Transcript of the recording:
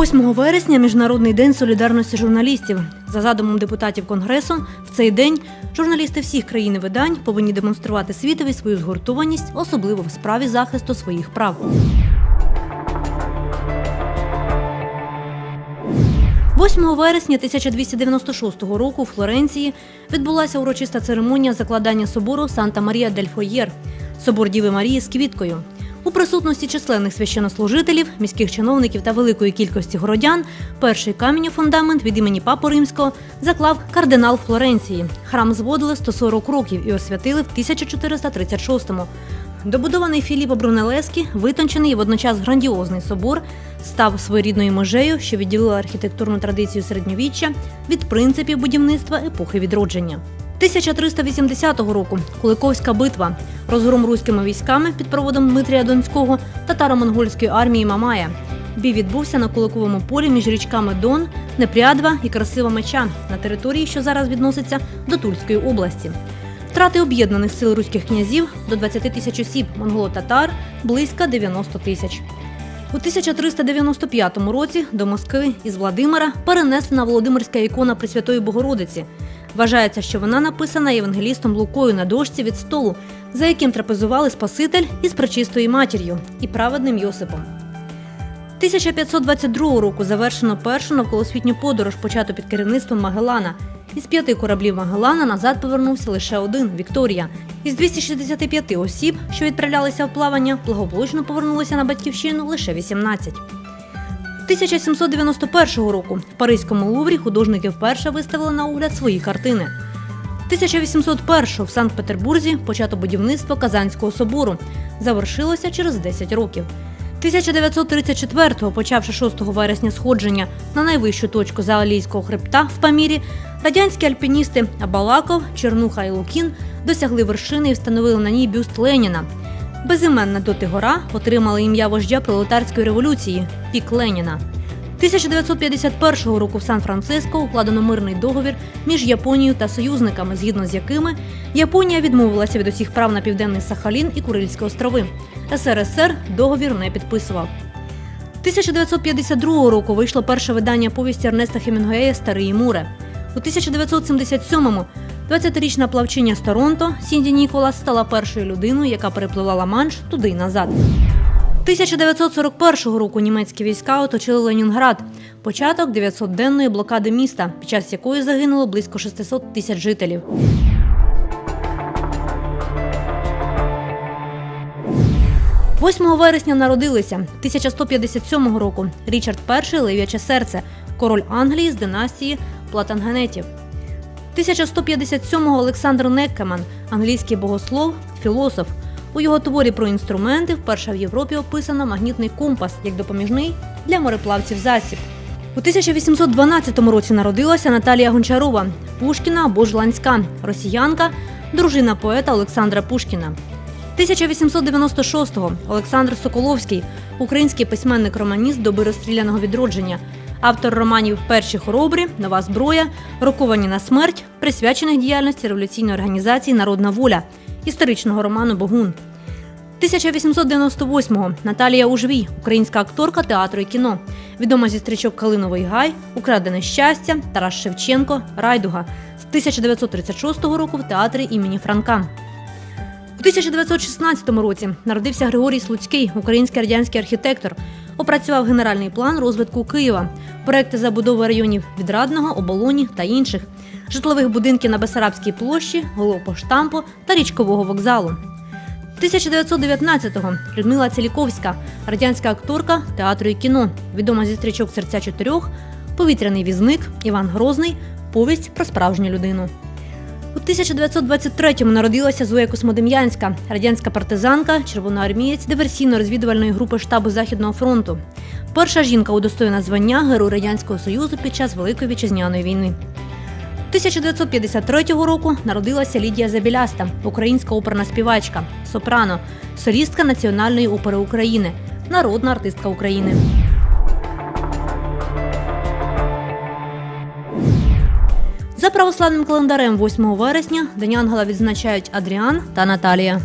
8 вересня Міжнародний день солідарності журналістів. За задумом депутатів Конгресу, в цей день журналісти всіх країн і видань повинні демонструвати світові свою згуртованість, особливо в справі захисту своїх прав. 8 вересня 1296 року у Флоренції відбулася урочиста церемонія закладання собору Санта Марія дель Фойєр, собор Діви Марії з квіткою. У присутності численних священнослужителів, міських чиновників та великої кількості городян перший камінь у фундамент від імені Папи Римського заклав кардинал Флоренції. Храм зводили 140 років і освятили в 1436-му. Добудований Філіппо Брунелескі, витончений і водночас грандіозний собор, став своєрідною межею, що відділила архітектурну традицію середньовіччя від принципів будівництва епохи відродження. 1380 року Куликовська битва, розгром руськими військами під проводом Дмитрія Донського татаро-монгольської армії Мамая. Бій відбувся на Куликовому полі між річками Дон, Непрядва і Красива Меча на території, що зараз відноситься до Тульської області. Втрати об'єднаних сил руських князів до 20 тисяч осіб, монголо-татар близько 90 тисяч. У 1395 році до Москви із Владимира перенесена Володимирська ікона Пресвятої Богородиці. Вважається, що вона написана євангелістом Лукою на дошці від столу, за яким трапезували Спаситель із пречистою матір'ю і праведним Йосипом. 1522 року завершено першу навколосвітню подорож, почату під керівництвом Магеллана. Із п'яти кораблів Магеллана назад повернувся лише один Вікторія. Із 265 осіб, що відправлялися в плавання, благополучно повернулися на батьківщину лише 18. 1791 року в Паризькому Луврі художники вперше виставили на огляд свої картини. 1801 в Санкт-Петербурзі почато будівництво Казанського собору. Завершилося через 10 років. 1934-го, почавши 6 вересня сходження на найвищу точку Заалійського хребта в Памірі, радянські альпіністи Абалаков, Чернуха і Лукін досягли вершини і встановили на ній бюст Леніна. Безіменна доти гора отримала ім'я вождя пролетарської революції Пік Леніна. 1951 року в Сан-Франциско укладено мирний договір між Японією та союзниками, згідно з якими Японія відмовилася від усіх прав на південний Сахалін і Курильські острови. СРСР договір не підписував. 1952 року вийшло перше видання повісті Ернеста Хемінгуея Старий Муре. У 1977-му 20-річна плавчиня з Торонто Сінді Ніколас стала першою людиною, яка перепливла Ла-Манш туди й назад. 1941 року німецькі війська оточили Ленінград. Початок 900-денної блокади міста, під час якої загинуло близько 600 тисяч жителів. – 8 вересня народилися 1157 року Річард І Лев'яче серце, король Англії з династії Платангенетів. 1157-го Олександр Неккеман, англійський богослов, філософ. У його творі про інструменти вперше в Європі описано магнітний компас як допоміжний для мореплавців засіб. У 1812 році народилася Наталія Гончарова, Пушкіна або ж Ланська, росіянка, дружина поета Олександра Пушкіна. 1896-го Олександр Соколовський, український письменник-романіст доби розстріляного відродження, автор романів Перші хоробрі, Нова зброя, Роковані на смерть, присвячених діяльності революційної організації Народна воля, історичного роману Богун. 1898-го Наталія Ужвій, українська акторка театру і кіно, відома зі стрічок Калиновий гай, Украдене щастя, Тарас Шевченко, Райдуга з 1936 року в театрі імені Франка. У 1916 році народився Григорій Слуцький, український радянський архітектор. Опрацював генеральний план розвитку Києва, проекти забудови районів Відрадного, Оболоні та інших, житлових будинків на Бесарабській площі, Головпоштампу та річкового вокзалу. 1919-го Людмила Ціліковська, радянська акторка театру і кіно, відома зі стрічок серця чотирьох, повітряний візник, Іван Грозний, повість про справжню людину. У 1923-му народилася Зоя Космодем'янська, радянська партизанка, червоноармієць диверсійно-розвідувальної групи штабу Західного фронту. Перша жінка удостоєна звання Герой Радянського Союзу під час Великої вітчизняної війни. 1953 року народилася Лідія Забіляста, українська оперна співачка, сопрано, солістка Національної опери України, народна артистка України. За православним календарем 8 вересня День Ангела відзначають Адріан та Наталія.